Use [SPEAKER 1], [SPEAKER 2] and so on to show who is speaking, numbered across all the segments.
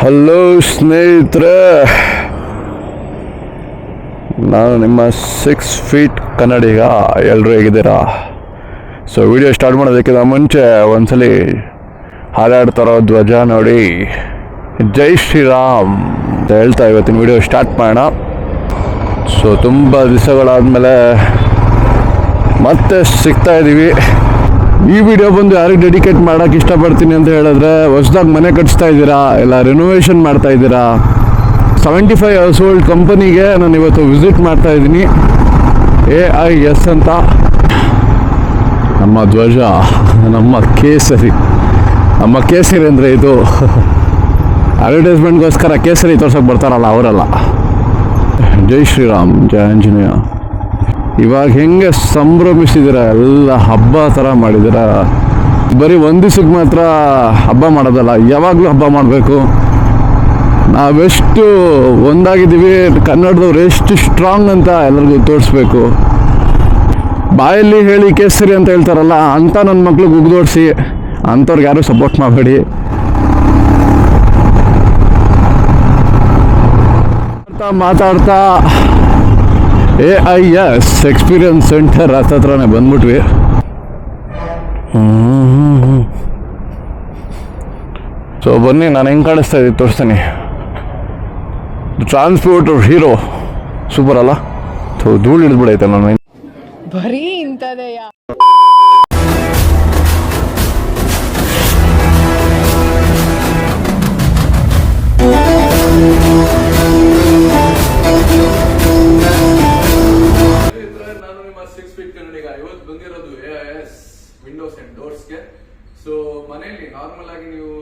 [SPEAKER 1] Hello ಸ್ನೇಹಿತರೆ. ನಾನು ನಿಮ್ಮ ಸಿಕ್ಸ್ ಫೀಟ್ ಕನ್ನಡಿಗ. ಎಲ್ಲರೂ ಹೇಗಿದ್ದೀರಾ? ಸೊ ವಿಡಿಯೋ ಸ್ಟಾರ್ಟ್ ಮಾಡೋದಕ್ಕಿಂತ ಮುಂಚೆ ಒಂದ್ಸಲಿ ಹಾರಾಡ್ತಾರೋ ಧ್ವಜ ನೋಡಿ. ಜೈ ಶ್ರೀರಾಮ್ ಅಂತ ಹೇಳ್ತಾ ಇವತ್ತಿನ ವಿಡಿಯೋ ಸ್ಟಾರ್ಟ್ ಮಾಡೋಣ. ಸೊ ತುಂಬ ದಿವಸಗಳಾದಮೇಲೆ ಮತ್ತೆ ಸಿಗ್ತಾ ಇದ್ದೀವಿ ಈ ವಿಡಿಯೋ ಬಂದು ಯಾರಿಗೆ ಡೆಡಿಕೇಟ್ ಮಾಡೋಕೆ ಇಷ್ಟಪಡ್ತೀನಿ ಅಂತ ಹೇಳಿದ್ರೆ, ಹೊಸದಾಗಿ ಮನೆ ಕಟ್ಸ್ತಾ ಇದ್ದೀರಾ? ಇಲ್ಲ ರಿನೋವೇಷನ್ ಮಾಡ್ತಾ ಇದ್ದೀರಾ? ಸೆವೆಂಟಿ ಫೈವ್ ಇಯರ್ಸ್ ಓಲ್ಡ್ ಕಂಪನಿಗೆ ನಾನು ಇವತ್ತು ವಿಸಿಟ್ ಮಾಡ್ತಾ ಇದ್ದೀನಿ. ಎ ಐ ಎಸ್ ಅಂತ. ನಮ್ಮ ಧ್ವಜ, ನಮ್ಮ ಕೇಸರಿ. ನಮ್ಮ ಕೇಸರಿ ಅಂದರೆ ಇದು. ಅಡ್ವರ್ಟೈಸ್ಮೆಂಟ್ಗೋಸ್ಕರ ಕೇಸರಿ ತೋರ್ಸೋಕೆ ಬರ್ತಾರಲ್ಲ ಅವರಲ್ಲ. ಜೈ ಶ್ರೀರಾಮ್ ಜಯ ಆಂಜನೇಯ. ಇವಾಗ ಹೆಂಗೆ ಸಂಭ್ರಮಿಸಿದಿರ? ಎಲ್ಲ ಹಬ್ಬ ಥರ ಮಾಡಿದಿರ? ಬರೀ ಒಂದು ದಿವ್ಸಕ್ಕೆ ಮಾತ್ರ ಹಬ್ಬ ಮಾಡೋದಲ್ಲ, ಯಾವಾಗಲೂ ಹಬ್ಬ ಮಾಡಬೇಕು. ನಾವೆಷ್ಟು ಒಂದಾಗಿದ್ದೀವಿ, ಕನ್ನಡದವ್ರು ಎಷ್ಟು ಸ್ಟ್ರಾಂಗ್ ಅಂತ ಎಲ್ಲರಿಗೂ ತೋರಿಸ್ಬೇಕು. ಬಾಯಲ್ಲಿ ಹೇಳಿ ಕೇಸರಿ ಅಂತ ಹೇಳ್ತಾರಲ್ಲ, ಅಂತ ನನ್ನ ಮಕ್ಳಿಗೆ ಉಗ್ದೋಡಿಸಿ, ಅಂಥವ್ರಿಗೆ ಯಾರೂ ಸಪೋರ್ಟ್ ಮಾಡಬೇಡಿ. ಮಾತಾಡ್ತಾ A I S experience centre ಹತ್ತತ್ರನೇ ಬಂದ್ಬಿಟ್ವಿ. ಸೊ ಬನ್ನಿ ನಾನು ಹೆಂಗೆ ಕಾಣಿಸ್ತಾ ಇದ್ದೀನಿ ತೋರಿಸ್ತೀನಿ. ಟ್ರಾನ್ಸ್ಪೋರ್ಟ್ ಹೀರೋ ಸೂಪರ್ ಅಲ್ಲ? ಥು, ಧೂಳು ಹಿಡಿದ್ಬಿಡೈತೆ ನಾನು
[SPEAKER 2] ಬರೀ ಇಂಥದೆಯಾ?
[SPEAKER 3] ಮನೆಯಲ್ಲಿ ನಾರ್ಮಲ್ ಆಗಿ ನೀವು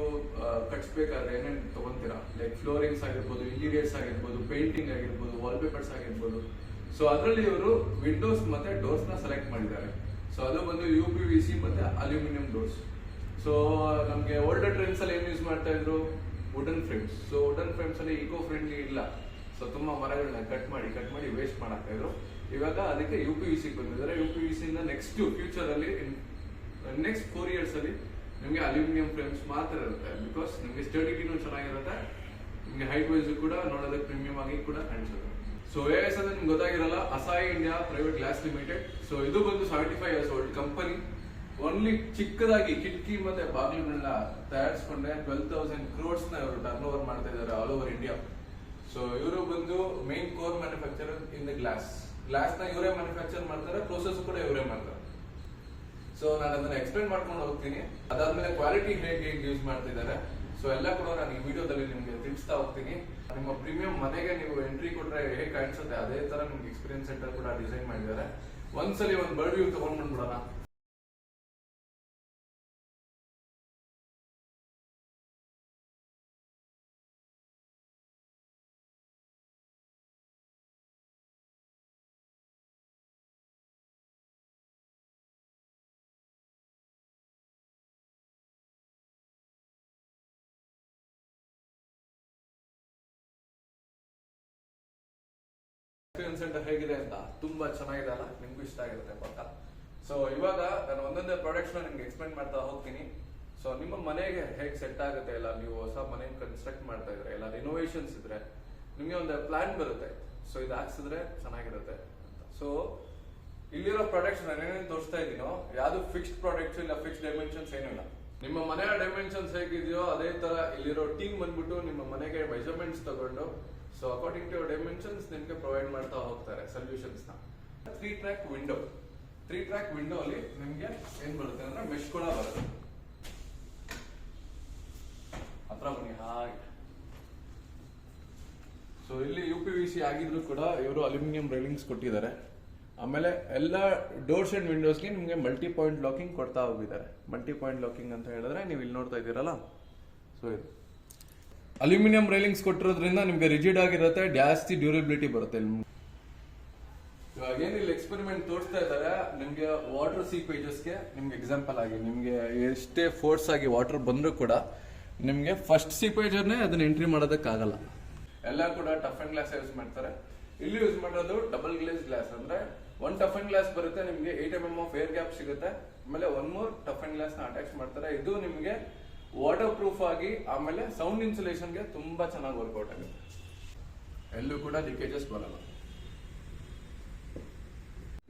[SPEAKER 3] ಕಟ್ಸ್ಬೇಕಾದ್ರೆ ಏನೇನು ತಗೊಂತೀರಾ? ಲೈಕ್ ಫ್ಲೋರಿಂಗ್ಸ್ ಆಗಿರ್ಬೋದು ಇಂಟೀರಿಯರ್ಸ್ ಆಗಿರ್ಬೋದು ಪೇಂಟಿಂಗ್ ಆಗಿರ್ಬೋದು ವಾಲ್ಪೇಪರ್ಸ್ ಆಗಿರ್ಬೋದು. ಸೊ ಅದರಲ್ಲಿ ಇವರು ವಿಂಡೋಸ್ ಮತ್ತೆ ಡೋರ್ಸ್ನ ಸೆಲೆಕ್ಟ್ ಮಾಡಿದ್ದಾರೆ. ಸೊ ಅದು ಬಂದು ಯು ಪಿ ವಿ ಸಿ ಮತ್ತೆ ಅಲ್ಯೂಮಿನಿಯಂ ಡೋರ್ಸ್ ಸೊ ನಮಗೆ ಓಲ್ಡರ್ ಟ್ರೆಂಡ್ಸ್ ಅಲ್ಲಿ ಏನು ಯೂಸ್ ಮಾಡ್ತಾ ಇದ್ರು? Wooden frames so wooden frames ಅಲ್ಲಿ ಇಕೋ ಫ್ರೆಂಡ್ಲಿ ಇಲ್ಲ. ಸೊ ತುಂಬಾ ಮರಗಳನ್ನ ಕಟ್ ಮಾಡಿ ಕಟ್ ಮಾಡಿ ವೇಸ್ಟ್ ಮಾಡಾಕ್ತಾ ಇದ್ರು. ಇವಾಗ ಅದಕ್ಕೆ ಯು ಪಿ ವಿ ಸಿ ಬಂದಿದ್ದಾರೆ. U P V C next future ಅಲ್ಲಿ ನೆಕ್ಸ್ಟ್ ಫೋರ್ ಇಯರ್ಸ್ ಅಲ್ಲಿ ನಿಮಗೆ ಅಲ್ಯೂಮಿನಿಯಂ ಫ್ರೇಮ್ಸ್ ಮಾತ್ರ ಇರುತ್ತೆ. ಬಿಕಾಸ್ ನಿಮಗೆ ಸ್ಟಡಿಟಿನೂ ಚೆನ್ನಾಗಿರುತ್ತೆ. ನಿಮಗೆ ಹೈಟ್ ವೈಸ್ ಕೂಡ ನೋಡೋದಕ್ಕೆ ಪ್ರೀಮಿಯಂ ಆಗಿ ಕೂಡ ಕಾಣಿಸುತ್ತೆ. ಸೊ ಎ ಎಸ್ ಅಂದ್ರೆ ನಿಮ್ಗೆ ಗೊತ್ತಾಗಿರಲ್ಲ Asahi India private glass limited so ಇದು ಬಂದು seventy five years old company only ಚಿಕ್ಕದಾಗಿ ಕಿಟಕಿ ಮತ್ತೆ ಬಾಗಿಲುಗಳನ್ನ ತಯಾರಿಸ್ಕೊಂಡೆ. ಟ್ವೆಲ್ ತೌಸಂಡ್ ಕ್ರೋಡ್ಸ್ನ ಇವರು ಟರ್ನ್ ಓವರ್ ಮಾಡ್ತಾ ಇದ್ದಾರೆ ಆಲ್ ಓವರ್ ಇಂಡಿಯಾ ಸೊ ಇವರು ಬಂದು main core manufacture in the glass ಗ್ಲಾಸ್ನ ಇವರೇ ಮ್ಯಾನುಫ್ಯಾಕ್ಚರ್ ಮಾಡ್ತಾರೆ ಪ್ರೋಸೆಸ್ ಕೂಡ ಇವರೇ ಮಾಡ್ತಾರೆ. ಸೊ ನಾನು ಅದನ್ನ ಎಕ್ಸ್ಪ್ಲೇನ್ ಮಾಡ್ಕೊಂಡು ಹೋಗ್ತೀನಿ. ಅದಾದ್ಮೇಲೆ ಕ್ವಾಲಿಟಿ ಹೇಗೆ ಹೇಗೆ ಯೂಸ್ ಮಾಡ್ತಿದ್ದಾರೆ. ಸೊ ಎಲ್ಲ ಕೂಡ ನಾನು ಈ ವಿಡಿಯೋದಲ್ಲಿ ನಿಮ್ಗೆ ತಿಳಿಸ್ತಾ ಹೋಗ್ತೀನಿ. ನಿಮ್ಮ ಪ್ರೀಮಿಯಂ ಮನೆಗೆ ನೀವು ಎಂಟ್ರಿ ಕೊಟ್ರೆ ಹೇಗೆ ಕಾಣಿಸುತ್ತೆ? ಅದೇ ತರ ನಿಮ್ಗೆ ಎಕ್ಸ್ಪೀರಿಯನ್ಸ್ ಸೆಂಟರ್ ಕೂಡ ಡಿಸೈನ್ ಮಾಡಿದ್ದಾರೆ. ಒಂದ್ಸಲಿ ಒಂದು ಬರ್ಡ್ ವ್ಯೂ ತಗೊಂಡ್ ಬಂದ್ಬಿಡೋಣ ಸೆಂಟರ್ ಹೇಗಿದೆ ಅಂತ ತುಂಬಾ ಚೆನ್ನಾಗಿದೆ ಅಲ್ಲ? ನಿಮ್ಗೂ ಇಷ್ಟ ಆಗಿರುತ್ತೆ ಪಕ್ಕ. ಸೊ ಇವಾಗ ನಾನು ಒಂದೊಂದೇ ಪ್ರಾಡಕ್ಟ್ಸ್ ನಿಮ್ಗೆ ಎಕ್ಸ್ಪ್ಲೇನ್ ಮಾಡ್ತಾ ಹೋಗ್ತೀನಿ. ಸೊ ನಿಮ್ಮ ಮನೆಗೆ ಹೇಗೆ ಸೆಟ್ ಆಗುತ್ತೆ ಇಲ್ಲ ನೀವು ಹೊಸ ಮನೆ ಕನ್ಸ್ಟ್ರಕ್ಟ್ ಮಾಡ್ತಾ ಇದ್ರೆ, ಇಲ್ಲ ರಿನೋವೇಷನ್ಸ್ ಇದ್ರೆ, ನಿಮ್ಗೆ ಒಂದು ಪ್ಲಾನ್ ಬರುತ್ತೆ. ಸೊ ಇದು ಹಾಕ್ಸಿದ್ರೆ ಚೆನ್ನಾಗಿರುತ್ತೆ ಸೊ ಇಲ್ಲಿರೋ ಪ್ರಾಡಕ್ಟ್ಸ್ ನಾನು ಏನೇನು ತೋರಿಸ್ತಾ ಇದ್ದೀನೋ, ಯಾವ್ದು ಫಿಕ್ಸ್ಡ್ ಪ್ರಾಡಕ್ಟ್ಸ್ ಇಲ್ಲ ಫಿಕ್ಸ್ಡ್ ಡೈಮೆನ್ಷನ್ಸ್ ಏನಿಲ್ಲ ನಿಮ್ಮ ಮನೆಯ ಡೈಮೆನ್ಷನ್ಸ್ ಹೇಗಿದೆಯೋ, ಅದೇ ತರ ಇಲ್ಲಿರೋ ಟೀಮ್ ಬಂದ್ಬಿಟ್ಟು ನಿಮ್ಮ ಮನೆಗೆ ಮೆಜರ್ಮೆಂಟ್ಸ್ ತಗೊಂಡು ಸೊ ಅಕಾರ್ಡಿಂಗ್ ಟು ಡೈಮೆನ್ಷನ್ಸ್ ನಿಮಗೆ ಪ್ರೊವೈಡ್ ಮಾಡ್ತಾ ಹೋಗ್ತಾರೆ ಸೊಲ್ಯೂಷನ್ಸ್ನ. Three track window three track window ಅಲ್ಲಿ ನಿಮ್ಗೆ ಏನ್ ಬರುತ್ತೆ ಅಂದ್ರೆ ಮೆಶ್ ಕೂಡ ಬರುತ್ತೆ. ಹತ್ರ ಬನ್ನಿ ಹಾಗೆ ಸೊ ಇಲ್ಲಿ ಯು ಪಿ ವಿ ಸಿ ಆಗಿದ್ರು ಕೂಡ ಇವರು ಅಲ್ಯೂಮಿನಿಯಂ ರೈಲಿಂಗ್ಸ್ ಕೊಟ್ಟಿದ್ದಾರೆ. ಆಮೇಲೆ ಎಲ್ಲ ಡೋರ್ಸ್ ಅಂಡ್ ವಿಂಡೋಸ್ಗೆ ನಿಮಗೆ ಮಲ್ಟಿ ಪಾಯಿಂಟ್ ಲಾಕಿಂಗ್ ಕೊಡ್ತಾ ಹೋಗಿದ್ದಾರೆ. ಮಲ್ಟಿ ಪಾಯಿಂಟ್ ಲಾಕಿಂಗ್ ಅಂತ ಹೇಳಿದ್ರೆ ನೀವು ಇಲ್ಲಿ ನೋಡ್ತಾ ಇದ್ದೀರಲ್ಲ? ಸೊ ಇದು. ಅಲ್ಯೂಮಿನಿಯಂ ರೈಲಿಂಗ್ಸ್ ಕೊಟ್ಟಿರೋದ್ರಿಂದ ನಿಮಗೆ ರಿಜಿಡ್ ಆಗಿರುತ್ತೆ, ಜಾಸ್ತಿ ಡ್ಯೂರಬಿಲಿಟಿ ಬರುತ್ತೆ ಇವಾಗ ಏನಿಲ್ಲ ಎಕ್ಸ್ಪೆರಿಮೆಂಟ್ ತೋರಿಸ್ತಾ ಇದ್ದಾರೆ. ನಿಮಗೆ ವಾಟರ್ ಸೀಪೇಜಸ್ಗೆ ನಿಮ್ಗೆ ಎಕ್ಸಾಂಪಲ್ ಆಗಿ, ನಿಮಗೆ ಎಷ್ಟೇ ಫೋರ್ಸ್ ಆಗಿ ವಾಟರ್ ಬಂದರೂ ಕೂಡ ನಿಮಗೆ ಫಸ್ಟ್ ಸೀಪೇಜರ್ನೇ ಅದನ್ನ ಎಂಟ್ರಿ ಮಾಡೋದಕ್ಕಾಗಲ್ಲ. ಎಲ್ಲ ಕೂಡ ಟಫ್ ಅಂಡ್ ಗ್ಲಾಸ್ ಯೂಸ್ ಮಾಡ್ತಾರೆ. ಇಲ್ಲಿ ಯೂಸ್ ಮಾಡೋದು ಡಬಲ್ ಗ್ಲೇಸ್ ಗ್ಲಾಸ್ ಅಂದ್ರೆ ಒನ್ ಟಫ್ ಅಂಡ್ ಗ್ಲಾಸ್ ಬರುತ್ತೆ, ನಿಮಗೆ eight M M of air gap ಸಿಗುತ್ತೆ. ಆಮೇಲೆ ಒನ್ ಮೋರ್ ಟಫ್ ಅಂಡ್ ಗ್ಲಾಸ್ನ ಅಟ್ಯಾಚ್ ಮಾಡ್ತಾರೆ. ಇದು ನಿಮ್ಗೆ ವಾಟರ್ ಪ್ರೂಫ್ ಆಗಿ ಆಮೇಲೆ ಸೌಂಡ್ ಇನ್ಸುಲೇಷನ್ಗೆ ತುಂಬಾ ಚೆನ್ನಾಗಿ ವರ್ಕೌಟ್ ಆಗುತ್ತೆ. ಎಲ್ಲೂ ಕೂಡ ಲೀಕೇಜಸ್ ಬರಲ್ಲ.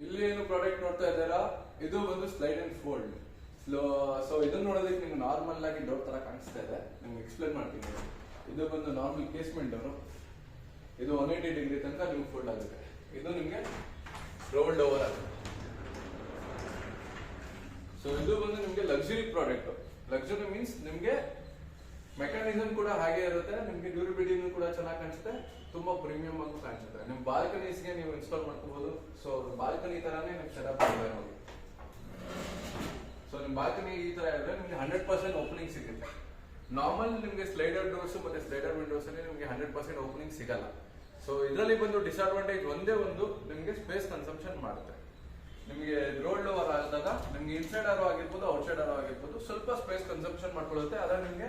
[SPEAKER 3] ಇಲ್ಲಿ ಏನು ಪ್ರಾಡಕ್ಟ್ ನೋಡ್ತಾ ಇದ್ದೀರಾ? ಇದು ಒಂದು slide and fold slow so ಇದನ್ನ ನೋಡೋದಕ್ಕೆ ನಿಮ್ಗೆ ನಾರ್ಮಲ್ ಆಗಿ ಡೋರ್ ತರ ಕಾಣಿಸ್ತಾ ಇದೆ. ನಿಮ್ಗೆ ಎಕ್ಸ್ಪ್ಲೇನ್ ಮಾಡ್ತೀನಿ. ಇದು ಬಂದು ನಾರ್ಮಲ್ ಕೇಸ್ಮೆಂಟ್ ಡೋರು ಇದು ಒನ್ ಏಯ್ಟಿ ಡಿಗ್ರಿ ತನಕ ನಿಮ್ಗೆ ಫೋಲ್ಡ್ ಆಗುತ್ತೆ. ಇದು ನಿಮ್ಗೆ ರೋಲ್ಡ್ ಓವರ್ ಆಗುತ್ತೆ. ಸೊ ಇದು ಬಂದು ನಿಮ್ಗೆ ಲಕ್ಸುರಿ ಪ್ರಾಡಕ್ಟ್ ಲಕ್ಸುರಿ ಮೀನ್ಸ್ ನಿಮ್ಗೆ ಮೆಕ್ಯಾನಿಸಮ್ ಕೂಡ ಹಾಗೆ ಇರುತ್ತೆ, ನಿಮ್ಗೆ ಡ್ಯೂರಿಬಿಲಿಟಿನೂ ಕೂಡ ಚೆನ್ನಾಗಿ ಕಾಣಿಸುತ್ತೆ, ತುಂಬಾ ಪ್ರೀಮಿಯಂ ಆಗೂ ಕಾಣಿಸುತ್ತೆ. ನಿಮ್ ಬಾಲ್ಕನೀಸ್ಗೆ ನೀವು ಇನ್ಸ್ಟಾಲ್ ಮಾಡ್ಕೋಬಹುದು ಸೊ ಬಾಲ್ಕನಿ ತರಾನೇ ನಿಮ್ಗೆ ಸೆಟಪ್ ಇದೆ ನೋಡಿ ಸೊ ನಿಮ್ ಬಾಲ್ಕನಿ ಈ ತರ ಇದ್ರೆ ನಿಮ್ಗೆ ಹಂಡ್ರೆಡ್ ಪರ್ಸೆಂಟ್ ಓಪನಿಂಗ್ ಸಿಗುತ್ತೆ. ನಾರ್ಮಲ್ ನಿಮ್ಗೆ ಸ್ಲೈಡರ್ ಡೋರ್ಸ್ ಮತ್ತೆ ಸ್ಲೈಡರ್ ವಿಂಡೋಸ್ ಅಲ್ಲಿ ನಿಮ್ಗೆ ಹಂಡ್ರೆಡ್ ಪರ್ಸೆಂಟ್ ಓಪನಿಂಗ್ ಸಿಗಲ್ಲ. ಸೊ ಇದರಲ್ಲಿ ಬಂದು ಡಿಸ್ಅಡ್ವಾಂಟೇಜ್ ಒಂದೇ ಒಂದು, ನಿಮ್ಗೆ ಸ್ಪೇಸ್ ಕನ್ಸಂಪ್ಷನ್ ಮಾಡುತ್ತೆ. ನಿಮಗೆ ರೋಡ್ ಲೋವರ್ ಆದಾಗ ನಿಮ್ಗೆ ಇನ್ಸೈಡ್ ಆರೋ ಆಗಿರ್ಬೋದು ಔಟ್ಸೈಡ್ ಆರೋ ಆಗಿರ್ಬೋದು, ಸ್ವಲ್ಪ ಸ್ಪೇಸ್ ಕನ್ಸಂಪ್ಷನ್ ಮಾಡ್ಕೊಳ್ಳುತ್ತೆ ಅದ ನಿಮ್ಗೆ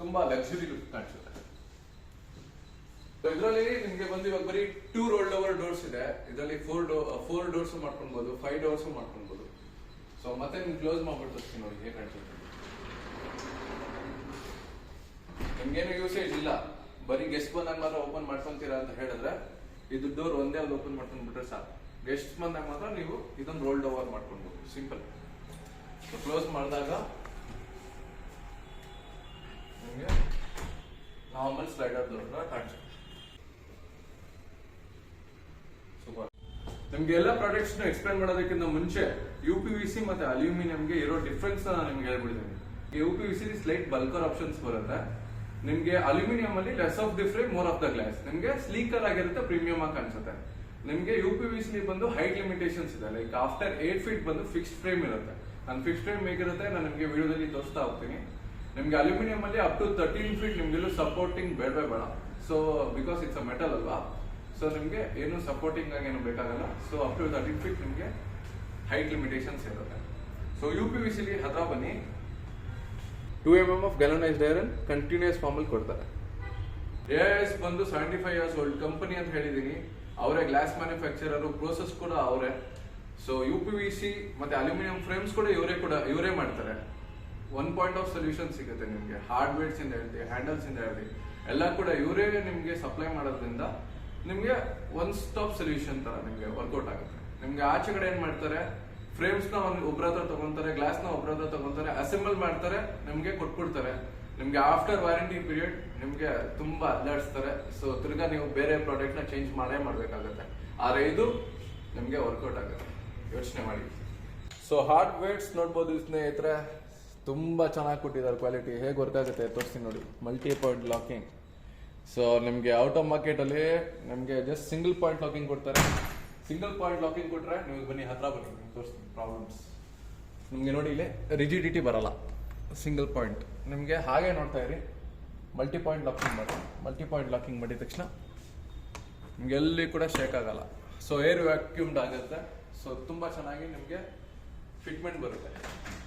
[SPEAKER 3] ತುಂಬಾ ಲಕ್ಸುರಿ ಲುಕ್ ಕಾಣಿಸುತ್ತೆ. ಇದರಲ್ಲಿ ನಿಮಗೆ ಬಂದು ಇವಾಗ ಬರೀ ಟೂ ರೋಲ್ ಓವರ್ ಡೋರ್ಸ್ ಇದೆ. ಇದರಲ್ಲಿ ಫೋರ್ ಡೋ ಫೋರ್ ಡೋರ್ಸ್ ಮಾಡ್ಕೊಬಹುದು ಫೈವ್ ಡೋರ್ಸ್ ಮಾಡ್ಕೊಬಹುದು ಸೊ ಮತ್ತೆ ನಿಮ್ಗೆ ಕ್ಲೋಸ್ ಮಾಡ್ಬಿಟ್ಟು ನೋಡಿ, ಹೇಗೆ ಕಾಣಿಸುತ್ತೆ ನಿಮ್ಗೇನು ಯೂಸೇಜ್ ಇಲ್ಲ. ಬರೀ ಗೆಸ್ಟ್ ಬಂದಾಗ ಮಾತ್ರ ಓಪನ್ ಮಾಡ್ಕೊಂತೀರಾ ಅಂತ ಹೇಳಿದ್ರೆ, ಇದು ಡೋರ್ ಒಂದೇ ಒಂದು ಓಪನ್ ಮಾಡ್ಕೊಂಡ್ಬಿಟ್ರೆ ಸಾಕು. ಗೆಸ್ಟ್ ಬಂದಾಗ ಮಾತ್ರ ನೀವು ಇದೊಂದು ರೋಲ್ಡ್ ಓವರ್ ಮಾಡ್ಕೊಳ್ಬಹುದು ಸಿಂಪಲ್ ಕ್ಲೋಸ್ ಮಾಡಿದಾಗ ನಿಮಗೆ ನಾರ್ಮಲ್ ಸ್ಲೈಡರ್ ದೊಡ್ಡ ಕಾಣಿಸುತ್ತೆ. ನಿಮ್ಗೆ ಎಲ್ಲ ಪ್ರಾಡಕ್ಟ್ಸ್ನ ಎಕ್ಸ್ಪ್ಲೈನ್ ಮಾಡೋದಕ್ಕಿಂತ ಮುಂಚೆ ಯು ಪಿ ವಿ ಸಿ ಮತ್ತೆ ಅಲ್ಯೂಮಿನಿಯಂಗೆ ಇರೋ ಡಿಫ್ರೆನ್ಸ್ ನಾನು ನಿಮ್ಗೆ ಹೇಳ್ಬಿಡ್ತೀನಿ. U P V C slight bulkier options ಬರುತ್ತೆ. ನಿಮ್ಗೆ ಅಲ್ಯೂಮಿನಿಯಂ ಅಲ್ಲಿ less of the frame more of the glass ನಿಮ್ಗೆ ಸ್ಲೀಕರ್ ಆಗಿರುತ್ತೆ ಪ್ರೀಮಿಯಂ ಆಗಿ ಕಾಣಿಸುತ್ತೆ. ನಿಮ್ಗೆ ಯು ಪಿ ವಿ ಸಿ ಬಂದು ಹೈಟ್ ಲಿಮಿಟೇಷನ್ಸ್ ಇದೆ. ಲೈಕ್ ಆಫ್ಟರ್ ಏಟ್ ಫೀಟ್ ಬಂದು ಫಿಕ್ಸ್ಡ್ ಫ್ರೇಮ್ ಇರುತ್ತೆ. ನಾನು ಫಿಕ್ಸ್ಡ್ ಫ್ರೇಮ್ ಹೇಗಿರುತ್ತೆ ನಾನು ನಿಮಗೆ ವಿಡಿಯೋದಲ್ಲಿ ತೋರಿಸ್ತಾ ಹೋಗ್ತೀನಿ. ನಿಮಗೆ ಅಲ್ಯೂಮಿನಿಯಂ ಅಲ್ಲಿ ಅಪ್ ಟು ತರ್ಟೀನ್ ಫೀಟ್ ನಿಮ್ಗೆಲ್ಲೂ ಸಪೋರ್ಟಿಂಗ್ ಬೇಡವೇ ಬೇಡ. So because it's a metal ಅಲ್ವಾ? ಸೊ ನಿಮಗೆ ಏನು ಸಪೋರ್ಟಿಂಗ್ ಆಗಿ ಏನು ಬೇಕಾಗಲ್ಲ. So up to thirteen feet ನಿಮಗೆ ಹೈಟ್ ಲಿಮಿಟೇಷನ್ಸ್ ಇರುತ್ತೆ. ಸೊ ಯು ಪಿ ವಿ ಸಿಲಿ ಹತ್ರ ಬನ್ನಿ. Two M M of galvanised iron continuous ಫಾರ್ಮಲ್ಲಿ ಕೊಡ್ತಾರೆ. ಎಸ್ ಬಂದು seventy five years old company ಅಂತ ಹೇಳಿದೀನಿ ಅವರೇ ಗ್ಲಾಸ್ ಮ್ಯಾನುಫ್ಯಾಕ್ಚರರು ಪ್ರೋಸೆಸ್ ಕೂಡ ಅವರೇ. So U P V C ಮತ್ತೆ ಅಲ್ಯೂಮಿನಿಯಂ ಫ್ರೇಮ್ಸ್ ಕೂಡ ಇವರೇ ಕೂಡ, ಇವರೇ ಮಾಡ್ತಾರೆ. ಒನ್ ಪಾಯಿಂಟ್ ಆಫ್ ಸೊಲ್ಯೂಷನ್ ಸಿಗುತ್ತೆ ನಿಮಗೆ. ಹಾರ್ಡ್ವೇರ್ಸ್ ಇಂದ ಹೇಳ್ತೀವಿ ಹ್ಯಾಂಡಲ್ಸ್ ಇಂದ ಹೇಳಿ ಎಲ್ಲ ಕೂಡ ಇವರೇ ನಿಮಗೆ ಸಪ್ಲೈ ಮಾಡೋದ್ರಿಂದ ನಿಮಗೆ ಒನ್ ಸ್ಟಾಪ್ ಸೊಲ್ಯೂಷನ್ ತರ ನಿಮಗೆ ವರ್ಕೌಟ್ ಆಗುತ್ತೆ. ನಿಮಗೆ ಆಚೆ ಕಡೆ ಏನ್ ಮಾಡ್ತಾರೆ? ಫ್ರೇಮ್ಸ್ನ ಒಬ್ರ ಹತ್ರ ತಗೊಂತಾರೆ ಗ್ಲಾಸ್ನ ಒಬ್ರ ಹತ್ರ ತಗೊಂತಾರೆ ಅಸೆಂಬಲ್ ಮಾಡ್ತಾರೆ, ನಿಮಗೆ ಕೊಟ್ಬಿಡ್ತಾರೆ. ನಿಮ್ಗೆ ಆಫ್ಟರ್ ವಾರಂಟಿ ಪೀರಿಯಡ್ ನಿಮಗೆ ತುಂಬಾ ಅಲ್ಲಾಡಿಸ್ತಾರೆ. ಸೊ ತಿರ್ಗಾ ನೀವು ಬೇರೆ ಪ್ರಾಡಕ್ಟ್ನ ಚೇಂಜ್ ಮಾಡೇ ಮಾಡಬೇಕಾಗುತ್ತೆ. ಆದರೆ ಇದು ನಿಮಗೆ ವರ್ಕೌಟ್ ಆಗುತ್ತೆ. ಯೋಚನೆ ಮಾಡಿ. ಸೊ ಹಾರ್ಟ್ ವೇಟ್ಸ್ ನೋಡ್ಬೋದು ಸ್ನೇಹಿತರೆ. ತುಂಬಾ ಚೆನ್ನಾಗಿ ಕೊಟ್ಟಿದ್ದಾರೆ ಕ್ವಾಲಿಟಿ ಹೇಗೆ ವರ್ಕ್ ಆಗುತ್ತೆ ತೋರಿಸ್ತೀನಿ ನೋಡಿ. ಮಲ್ಟಿ ಪಾಯಿಂಟ್ ಲಾಕಿಂಗ್ ಸೊ ನಿಮಗೆ ಔಟ್ ಆಫ್ ಮಾರ್ಕೆಟ್ ಅಲ್ಲಿ ನಿಮಗೆ ಜಸ್ಟ್ ಸಿಂಗಲ್ ಪಾಯಿಂಟ್ ಲಾಕಿಂಗ್ ಕೊಡ್ತಾರೆ. ಸಿಂಗಲ್ ಪಾಯಿಂಟ್ ಲಾಕಿಂಗ್ ಕೊಟ್ರೆ ನೀವು ಬನ್ನಿ ಹತ್ರ ಬನ್ನಿ. ತೋರಿಸ್ತೀನಿ ಪ್ರಾಬ್ಲಮ್ಸ್ ನಿಮಗೆ ನೋಡಿ ಇಲ್ಲಿ ರಿಜಿಡಿಟಿ ಬರಲ್ಲ. ಸಿಂಗಲ್ ಪಾಯಿಂಟ್ ನಿಮಗೆ ಹಾಗೆ ನೋಡ್ತಾ ಇರಿ. ಮಲ್ಟಿ ಪಾಯಿಂಟ್ ಲಾಕಿಂಗ್ ಮಾಡಿ. ಮಲ್ಟಿ ಪಾಯಿಂಟ್ ಲಾಕಿಂಗ್ ಮಾಡಿದ ತಕ್ಷಣ ನಿಮ್ಗೆ ಎಲ್ಲಿ ಕೂಡ ಶೇಕ್ ಆಗಲ್ಲ. ಸೊ ಏರ್ ವ್ಯಾಕ್ಯೂಮ್ಡ್ ಆಗುತ್ತೆ. ಸೊ ತುಂಬ ಚೆನ್ನಾಗಿ ನಿಮಗೆ ಫಿಟ್ಮೆಂಟ್ ಬರುತ್ತೆ.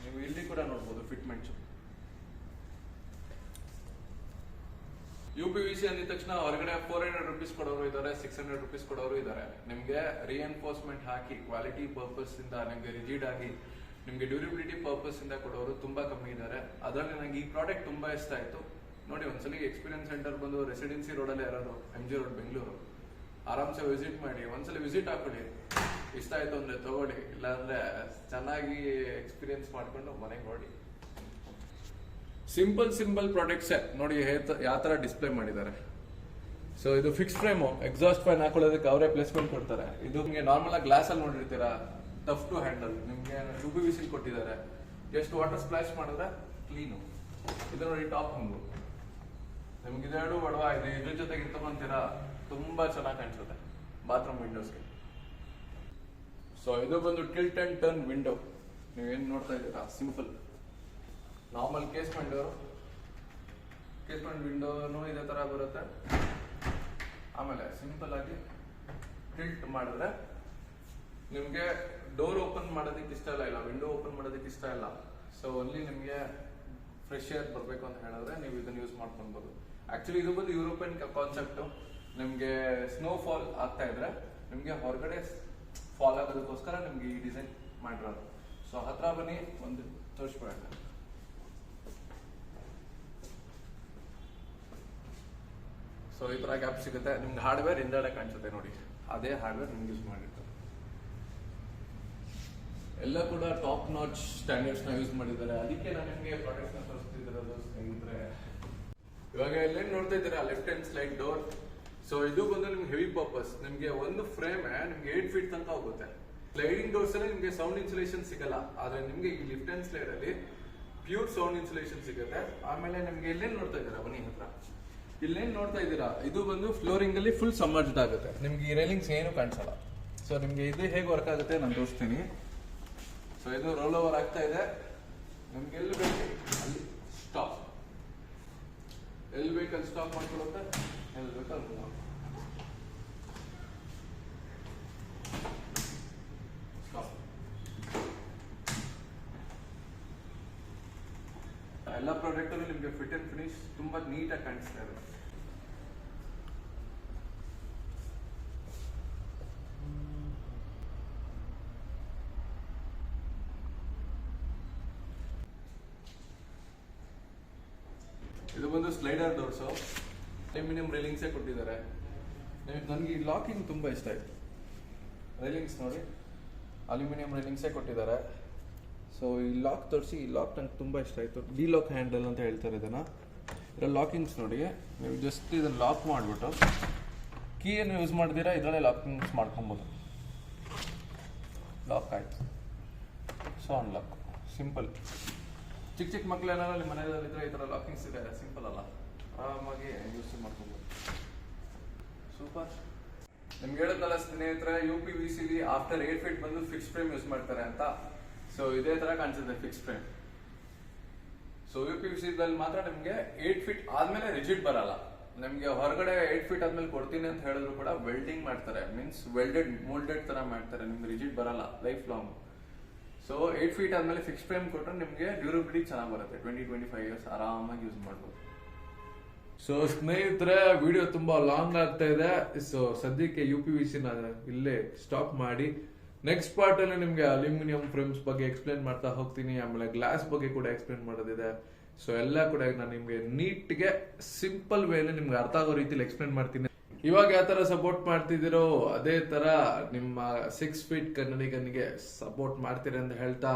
[SPEAKER 3] ನೀವು ಇಲ್ಲಿ ಕೂಡ ನೋಡ್ಬೋದು fitment U P V C ಅಂದಿದ ತಕ್ಷಣ ಹೊರಗಡೆ ಫೋರ್ ಹಂಡ್ರೆಡ್ ರುಪೀಸ್ ಕೊಡೋರು ಇದ್ದಾರೆ ಸಿಕ್ಸ್ ಹಂಡ್ರೆಡ್ ರುಪೀಸ್ ಕೊಡೋರು ಇದ್ದಾರೆ. ನಿಮಗೆ ರಿಎನ್ಫೋರ್ಸ್ಮೆಂಟ್ ಹಾಕಿ ಕ್ವಾಲಿಟಿ ಪರ್ಪಸ್ ಇಂದ ನಿಮಗೆ ರಿಜಿಡ್ ಆಗಿ ನಿಮಗೆ ಡ್ಯೂರಿಬಿಲಿಟಿ ಪರ್ಪಸ್ ಇಂದ ಕೊಡೋರು ತುಂಬಾ ಕಮ್ಮಿ ಇದ್ದಾರೆ ಅದರಲ್ಲಿ ನನಗೆ ಈ ಪ್ರಾಡಕ್ಟ್ ತುಂಬಾ ಇಷ್ಟ ಆಯ್ತು. ನೋಡಿ, ಒಂದ್ಸಲಿ ಎಕ್ಸ್ಪೀರಿಯನ್ಸ್ ಸೆಂಟರ್ ಬಂದು ರೆಸಿಡೆನ್ಸಿ ರೋಡಲ್ಲಿ ಇರೋದು ಎಂ ಜಿ ರೋಡ್ ಬೆಂಗಳೂರು ಆರಾಮ್ಸೆ ವಿಸಿಟ್ ಮಾಡಿ, ಒಂದ್ಸಲಿ ವಿಸಿಟ್ ಹಾಕೊಳ್ಳಿ ಇಷ್ಟ ಆಯ್ತು ಅಂದ್ರೆ ತಗೊಳ್ಳಿ, ಇಲ್ಲಾಂದ್ರೆ ಚೆನ್ನಾಗಿ ಎಕ್ಸ್ಪೀರಿಯನ್ಸ್ ಮಾಡ್ಕೊಂಡು ಮನೆಗೆ ನೋಡಿ ಸಿಂಪಲ್ ಸಿಂಪಲ್ ಪ್ರಾಡಕ್ಟ್ಸ್ ನೋಡಿ ಯಾವ ತರ ಡಿಸ್ಪ್ಲೇ ಮಾಡಿದ್ದಾರೆ. ಸೊ ಇದು ಫಿಕ್ಸ್ ಫ್ರೇಮು ಎಕ್ಸಾಸ್ಟ್ ಫ್ಯಾನ್ ಹಾಕೊಳ್ಳೋದಕ್ಕೆ ಅವರೇ ಪ್ಲೇಸ್ಮೆಂಟ್ ಕೊಡ್ತಾರೆ. ಇದು ನಿಮಗೆ ನಾರ್ಮಲ್ ಆಗಿ ಗ್ಲಾಸ್ ಅಲ್ಲಿ ನೋಡಿರ್ತೀರಾ? ಟಫ್ ಟು ಹ್ಯಾಂಡಲ್ ನಿಮ್ಗೆ ಯು ಬಿ ವಿಸಿಲ್ ಕೊಟ್ಟಿದ್ದಾರೆ. ಜಸ್ಟ್ ವಾಟರ್ ಸ್ಪ್ಲಾಶ್ ಮಾಡಿದ್ರೆ ಕ್ಲೀನು ಇದು ನೋಡಿ ಟಾಪ್ ಹಂಗು ನಿಮ್ಗೆ ಇದೆರಡು ಒಡವಾ ಇದೆ. ಇದ್ರ ಜೊತೆಗೆ ತಗೊಂತೀರಾ? ತುಂಬಾ ಚೆನ್ನಾಗಿ ಕಾಣಿಸುತ್ತೆ. ಬಾತ್ರೂಮ್ ವಿಂಡೋಸ್ಗೆ ಸೊ ಇದು ಬಂದು ಟಿಲ್ಟ್ ಅಂಡ್ ಟರ್ನ್ ವಿಂಡೋ ನೀವೇನು ನೋಡ್ತಾ ಇದ್ದೀರಾ? ಸಿಂಪಲ್ ನಾರ್ಮಲ್ ಕೇಸ್ಮೆಂಟ್ ಕೇಸ್ಮೆಂಟ್ ವಿಂಡೋನು ಇದೇ ಥರ ಬರುತ್ತೆ. ಆಮೇಲೆ ಸಿಂಪಲ್ ಆಗಿ ಟಿಲ್ಟ್ ಮಾಡಿದ್ರೆ ನಿಮಗೆ ಡೋರ್ ಓಪನ್ ಮಾಡೋದಕ್ಕೆ ಇಷ್ಟ ಇಲ್ಲ ಇಲ್ಲ ವಿಂಡೋ ಓಪನ್ ಮಾಡೋದಕ್ಕೆ ಇಷ್ಟ ಇಲ್ಲ. ಸೊ ಓನ್ಲಿ ನಿಮಗೆ ಫ್ರೆಶ್ ಏರ್ ಬರಬೇಕು ಅಂತ ಹೇಳಿದ್ರೆ ನೀವು ಇದನ್ನು ಯೂಸ್ ಮಾಡ್ಕೊಬೋದು ಆಕ್ಚುಲಿ ಇದು ಬಂದು ಯುರೋಪಿಯನ್ ಕಾನ್ಸೆಪ್ಟ್ ನಿಮಗೆ ಸ್ನೋ ಫಾಲ್ ಆಗ್ತಾ ಇದ್ರೆ ನಿಮಗೆ ಹೊರಗಡೆ ಫಾಲ್ ಆಗೋದಕ್ಕೋಸ್ಕರ ನಿಮ್ಗೆ ಈ ಡಿಸೈನ್ ಮಾಡಿರೋದು. ಸೊ ಹತ್ರ ಬನ್ನಿ, ಒಂದು ತೋರಿಸ್ಬೇಡ ಸೊ ಈ ತರ ಗ್ಯಾಪ್ ಸಿಗುತ್ತೆ. ನಿಮ್ಗೆ ಹಾರ್ಡ್ವೇರ್ ಹಿಂದಡೆ ಕಾಣಿಸುತ್ತೆ ನೋಡಿ. ಅದೇ ಹಾರ್ಡ್ವೇರ್ ನಿಮ್ಗೆ ಯೂಸ್ ಮಾಡಿರ್ತಾರೆ ಎಲ್ಲ ಕೂಡ ಟಾಪ್ ನಾಚ್ ಸ್ಟ್ಯಾಂಡರ್ಡ್ಸ್ನ ಯೂಸ್ ಮಾಡಿದ್ದಾರೆ. ಅದಕ್ಕೆ ನಾನು ನಿಮಗೆ ಪ್ರಾಡಕ್ಟ್ಸ್ನ ತೋರಿಸ್ತಿದ್ರು ಸ್ನೇಹಿತರೆ. ಇವಾಗ ಎಲ್ಲೇನು ನೋಡ್ತಾ ಇದ್ದೀರಾ? Left hand slide door so ಇದು ಬಂದು ನಿಮ್ಗೆ ಹೆವಿ ಪರ್ಪಸ್ ನಿಮ್ಗೆ ಒಂದು ಫ್ರೇಮ್ ನಿಮ್ಗೆ ಏಟ್ ಫೀಟ್ ತನಕ ಹೋಗುತ್ತೆ. ಸ್ಲೈಡಿಂಗ್ ಡೋರ್ಸ್ ಅಲ್ಲಿ ನಿಮ್ಗೆ ಸೌಂಡ್ ಇನ್ಸುಲೇಷನ್ ಸಿಗಲ್ಲ. ಆದ್ರೆ ನಿಮ್ಗೆ ಈ ಲಿಫ್ಟ್ ಹ್ಯಾಂಡ್ ಸ್ಲೈಡ್ ಅಲ್ಲಿ ಪ್ಯೂರ್ ಸೌಂಡ್ ಇನ್ಸುಲೇಷನ್ ಸಿಗುತ್ತೆ. ಆಮೇಲೆ ನಿಮ್ಗೆ ಎಲ್ಲೇನು ನೋಡ್ತಾ ಇದ್ದೀರಾ? ಬನ್ನಿ ಹತ್ರ. ಇಲ್ಲೇನ್ ನೋಡ್ತಾ ಇದ್ದೀರಾ? ಇದು ಬಂದು ಫ್ಲೋರಿಂಗ್ ಅಲ್ಲಿ ಫುಲ್ ಸಮ್ಮರ್ಜ್ಡ್ ಆಗುತ್ತೆ. ನಿಮ್ಗೆ ಈ ರೈಲಿಂಗ್ಸ್ ಏನು ಕಾಣಿಸಲ್ಲ. ಸೊ ನಿಮ್ಗೆ ಇದು ಹೇಗೆ ವರ್ಕ್ ಆಗುತ್ತೆ ನಾನು ತೋರಿಸ್ತೀನಿ. ಸೊ ಇದು ರೋಲ್ ಓವರ್ ಆಗ್ತಾ ಇದೆ. ನಮ್ಗೆ ಎಲ್ಲಿ ಬೇಕು? ಅಲ್ಲಿ ಸ್ಟಾಪ್ ಎಲ್ಲಿ ಬೇಕಲ್ಲಿ ಸ್ಟಾಪ್ ಮಾಡ್ಕೊಳುತ್ತೆ? ಎಲ್ಲಿ ಬೇಕು ಅಲ್ಲಿ ಸ್ಟಾಪ್. ಎಲ್ಲ ಪ್ರಾಡಕ್ಟ್ ಅಲ್ಲೂ ನಿಮಗೆ ಫಿಟ್ ಅಂಡ್ ಫಿನಿಶ್ ತುಂಬಾ ನೀಟಾಗಿ ಕಾಣಿಸ್ತಾ ಇದೆ ಇದು ಬಂದು ಸ್ಲೈಡರ್ ಡೋರ್ಸು. ಅಲ್ಯೂಮಿನಿಯಂ ರೈಲಿಂಗ್ಸೇ ಕೊಟ್ಟಿದ್ದಾರೆ. ನನಗೆ ಈ ಲಾಕಿಂಗ್ ತುಂಬ ಇಷ್ಟ ಆಯಿತು. ರೈಲಿಂಗ್ಸ್ ನೋಡಿ. ಅಲ್ಯೂಮಿನಿಯಂ ರೈಲಿಂಗ್ಸೇ ಕೊಟ್ಟಿದ್ದಾರೆ. ಸೊ ಈ ಲಾಕ್ ತೋರಿಸಿ, ಈ ಲಾಕ್ ನಂಗೆ ತುಂಬ ಇಷ್ಟ ಆಯಿತು. ಡಿ ಲಾಕ್ ಹ್ಯಾಂಡಲ್ ಅಂತ ಹೇಳ್ತಾರೆ ಇದನ್ನು ಇದರ ಲಾಕಿಂಗ್ಸ್ ನೋಡಿ. ನೀವು ಜಸ್ಟ್ ಇದನ್ನು ಲಾಕ್ ಮಾಡಿಬಿಟ್ಟು ಕೀಯನ್ನು ಯೂಸ್ ಮಾಡಿದಿರಾ, ಇದರಲ್ಲೇ ಲಾಕಿಂಗ್ಸ್ ಮಾಡ್ಕೊಬೋದು. ಲಾಕ್ ಆಯಿತು. ಸೊ ಅನ್ಲಾಕ್ ಸಿಂಪಲ್ ಚಿಕ್ಕ ಚಿಕ್ಕ ಮಕ್ಳು ನಿಮ್ಮ ಮನೆಯಲ್ಲಿ ಇದ್ರೆ ಈ ಥರ ಲಾಕಿಂಗ್ಸ್ ಇದೆ ಸಿಂಪಲ್ ಅಲ್ಲ. ಆರಾಮಾಗಿ ಯೂಸ್ ಮಾಡ್ಕೊಬೋದು. ಸೂಪರ್ ನಿಮ್ಗೆ ಹೇಳುತ್ತಲ್ಲ ಸ್ನೇಹಿತರೆ U P V C after eight feet ಬಂದು ಫಿಕ್ಸ್ ಫ್ರೇಮ್ ಯೂಸ್ ಮಾಡ್ತಾರೆ ಅಂತ. ಸೊ ಇದೇ ತರ ಕಾಣಿಸುತ್ತೆ fix frame so U P V ದಲ್ಲಿ ಮಾತ್ರ ನಿಮ್ಗೆ ಏಟ್ ಫೀಟ್ ಆದ್ಮೇಲೆ ರಿಜಿಡ್ ಬರಲ್ಲ. ನಿಮ್ಗೆ ಹೊರಗಡೆ ಏಟ್ ಫೀಟ್ ಆದ್ಮೇಲೆ ಕೊಡ್ತೀನಿ ಅಂತ ಹೇಳಿದ್ರು ಕೂಡ ವೆಲ್ಡಿಂಗ್ ಮಾಡ್ತಾರೆ. ಮೀನ್ಸ್ ವೆಲ್ಡೆಡ್ ಮೋಲ್ಡೆಡ್ ತರ ಮಾಡ್ತಾರೆ. ನಿಮ್ಗೆ ರಿಜಿಡ್ ಬರಲ್ಲ life long so eight feet ಆದಮೇಲೆ ಫಿಕ್ಸ್ ಫ್ರೇಮ್ ಕೊಟ್ಟರೆ ನಿಮಗೆ ಡ್ಯೂರಬಿಲಿಟಿ ಚೆನ್ನಾಗಿ ಬರುತ್ತೆ. ಟ್ವೆಂಟಿ ಟ್ವೆಂಟಿ ಫೈವ್ ಇಯರ್ಸ್ ಆರಾಮಾಗಿ ಯೂಸ್ ಮಾಡ್ಬೋದು. ಸೊ ಸ್ನೇಹಿತರೆ ವಿಡಿಯೋ ತುಂಬಾ ಲಾಂಗ್ ಆಗ್ತಾ ಇದೆ. ಸೊ ಸದ್ಯಕ್ಕೆ ಯು ಪಿ ವಿ ಸಿ ಇಲ್ಲೇ ಸ್ಟಾಪ್ ಮಾಡಿ. ನೆಕ್ಸ್ಟ್ ಪಾರ್ಟ್ ಅಲ್ಲಿ ನಿಮ್ಗೆ ಅಲ್ಯೂಮಿನಿಯಂ ಫ್ರೇಮ್ಸ್ ಬಗ್ಗೆ ಎಕ್ಸ್ಪ್ಲೇನ್ ಮಾಡ್ತಾ ಹೋಗ್ತೀನಿ. ಆಮೇಲೆ ಗ್ಲಾಸ್ ಬಗ್ಗೆ ಕೂಡ ಎಕ್ಸ್ಪ್ಲೇನ್ ಮಾಡೋದಿದೆ. ಸೊ ಎಲ್ಲ ಕೂಡ ನಾನು ನಿಮಗೆ ನೀಟ್ಗೆ ಸಿಂಪಲ್ ವೇಲಿ ನಿಮ್ಗೆ ಅರ್ಥ ಆಗೋ ರೀತಿಲಿ ಎಕ್ಸ್ಪ್ಲೇನ್ ಮಾಡ್ತೀನಿ. ಇವಾಗ ಯಾವ ತರ ಸಪೋರ್ಟ್ ಮಾಡ್ತಿದ್ದೀರೋ ಅದೇ ತರ ನಿಮ್ಮ ಸಿಕ್ಸ್ ಫೀಟ್ ಕನ್ನಡಿಗನಿಗೆ ಸಪೋರ್ಟ್ ಮಾಡ್ತೀರಿ ಅಂತ ಹೇಳ್ತಾ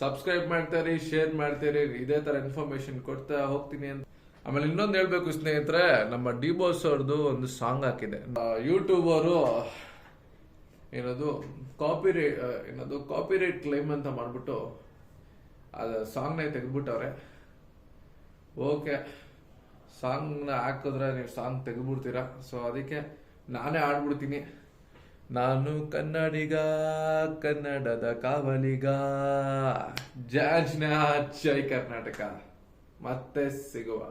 [SPEAKER 3] ಸಬ್ಸ್ಕ್ರೈಬ್ ಮಾಡ್ತೀರಿ ಶೇರ್ ಮಾಡ್ತೀರಿ, ಇದೇ ತರ ಇನ್ಫಾರ್ಮೇಶನ್ ಕೊಡ್ತಾ ಹೋಗ್ತೀನಿ ಅಂತ. ಆಮೇಲೆ ಇನ್ನೊಂದು ಹೇಳ್ಬೇಕು ಸ್ನೇಹಿತರೆ, ನಮ್ಮ ಡಿ ಬಾಸ್ ಅವ್ರದ್ದು ಒಂದು ಸಾಂಗ್ ಹಾಕಿದೆ. ಯೂಟ್ಯೂಬ್ ಅವರು ಏನದು ಕಾಪಿ ಏನದು ಕಾಪಿ ರೇಟ್ ಕ್ಲೈಮ್ ಅಂತ ಮಾಡ್ಬಿಟ್ಟು ಅದು ಸಾಂಗ್ನೇ ತೆಗೆದ್ಬಿಟ್ಟವ್ರೆ. ಓಕೆ ಸಾಂಗ್ನ ಹಾಕಿದ್ರೆ ನೀವು ಸಾಂಗ್ ತೆಗೆದ್ಬಿಡ್ತೀರಾ? ಸೊ ಅದಕ್ಕೆ ನಾನೇ ಆಡ್ಬಿಡ್ತೀನಿ ನಾನು ಕನ್ನಡಿಗ, ಕನ್ನಡದ ಕಾವಲಿಗ, ಜಾಜ್ನ ಜೈ ಕರ್ನಾಟಕ. ಮತ್ತೆ ಸಿಗುವ.